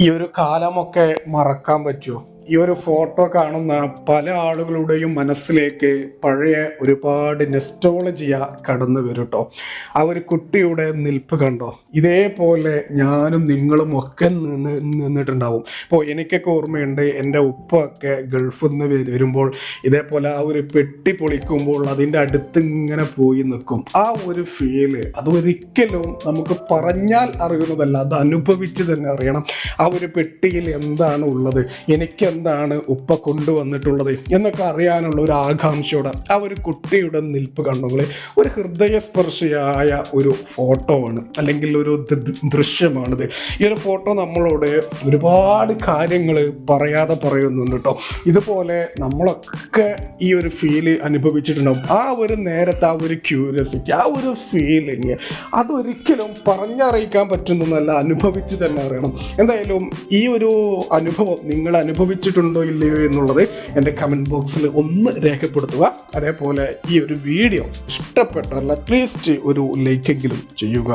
ഈ ഒരു കാലമൊക്കെ മറക്കാൻ പറ്റുമോ ഈ ഒരു ഫോട്ടോ കാണുന്ന പല ആളുകളുടെയും മനസ്സിലേക്ക് പഴയ ഒരുപാട് നെസ്റ്റോളജിയ കടന്നു വരും കേട്ടോ ആ ഒരു കുട്ടിയുടെ നിൽപ്പ് കണ്ടോ? ഇതേപോലെ ഞാനും നിങ്ങളും ഒക്കെ നിന്ന് നിന്നിട്ടുണ്ടാവും. ഇപ്പോൾ എനിക്കൊക്കെ ഓർമ്മയുണ്ട് എന്റെ ഉപ്പൊക്കെ ഗൾഫിൽ നിന്ന് വരുമ്പോൾ ഇതേപോലെ ആ ഒരു പെട്ടി പൊളിക്കുമ്പോൾ അതിന്റെ അടുത്ത് ഇങ്ങനെ പോയി നിൽക്കും. ആ ഒരു ഫീൽ അത് ഒരിക്കലും നമുക്ക് പറഞ്ഞാൽ അറിയുന്നതല്ല അത് അനുഭവിച്ച് തന്നെ അറിയണം. ആ ഒരു പെട്ടിയിൽ എന്താണ് ഉള്ളത്? എനിക്ക് എന്താണ് ഉപ്പ കൊണ്ടുവന്നിട്ടുള്ളത് എന്നൊക്കെ അറിയാനുള്ള ഒരു ആകാംക്ഷയോടെ ആ ഒരു കുട്ടിയുടെ നിൽപ്പ് കണ്ണുകളിൽ ഒരു ഹൃദയസ്പർശിയായ ഒരു ഫോട്ടോ ആണ് അല്ലെങ്കിൽ ഒരു ദൃശ്യമാണിത്. ഈ ഒരു ഫോട്ടോ നമ്മളോട് ഒരുപാട് കാര്യങ്ങൾ പറയാതെ പറയുന്നുണ്ട് കേട്ടോ. ഇതുപോലെ നമ്മളൊക്കെ ഈ ഒരു ഫീൽ അനുഭവിച്ചിട്ടുണ്ടാവും. ആ ഒരു നേരത്തെ ആ ഒരു ക്യൂരിയസിറ്റി ആ ഒരു ഫീലിങ് അതൊരിക്കലും പറഞ്ഞറിയിക്കാൻ പറ്റുന്നതല്ല അനുഭവിച്ച് തന്നെ അറിയണം. എന്തായാലും ഈ ഒരു അനുഭവം നിങ്ങൾ അനുഭവിച്ചിട്ടുണ്ടോ ഇല്ലയോ എന്നുള്ളത് എന്റെ കമന്റ് ബോക്സിൽ ഒന്ന് രേഖപ്പെടുത്തുക. അതേപോലെ ഈ ഒരു വീഡിയോ ഇഷ്ടപ്പെട്ടാൽ അറ്റ്ലീസ്റ്റ് ഒരു ലൈക്കെങ്കിലും ചെയ്യുക.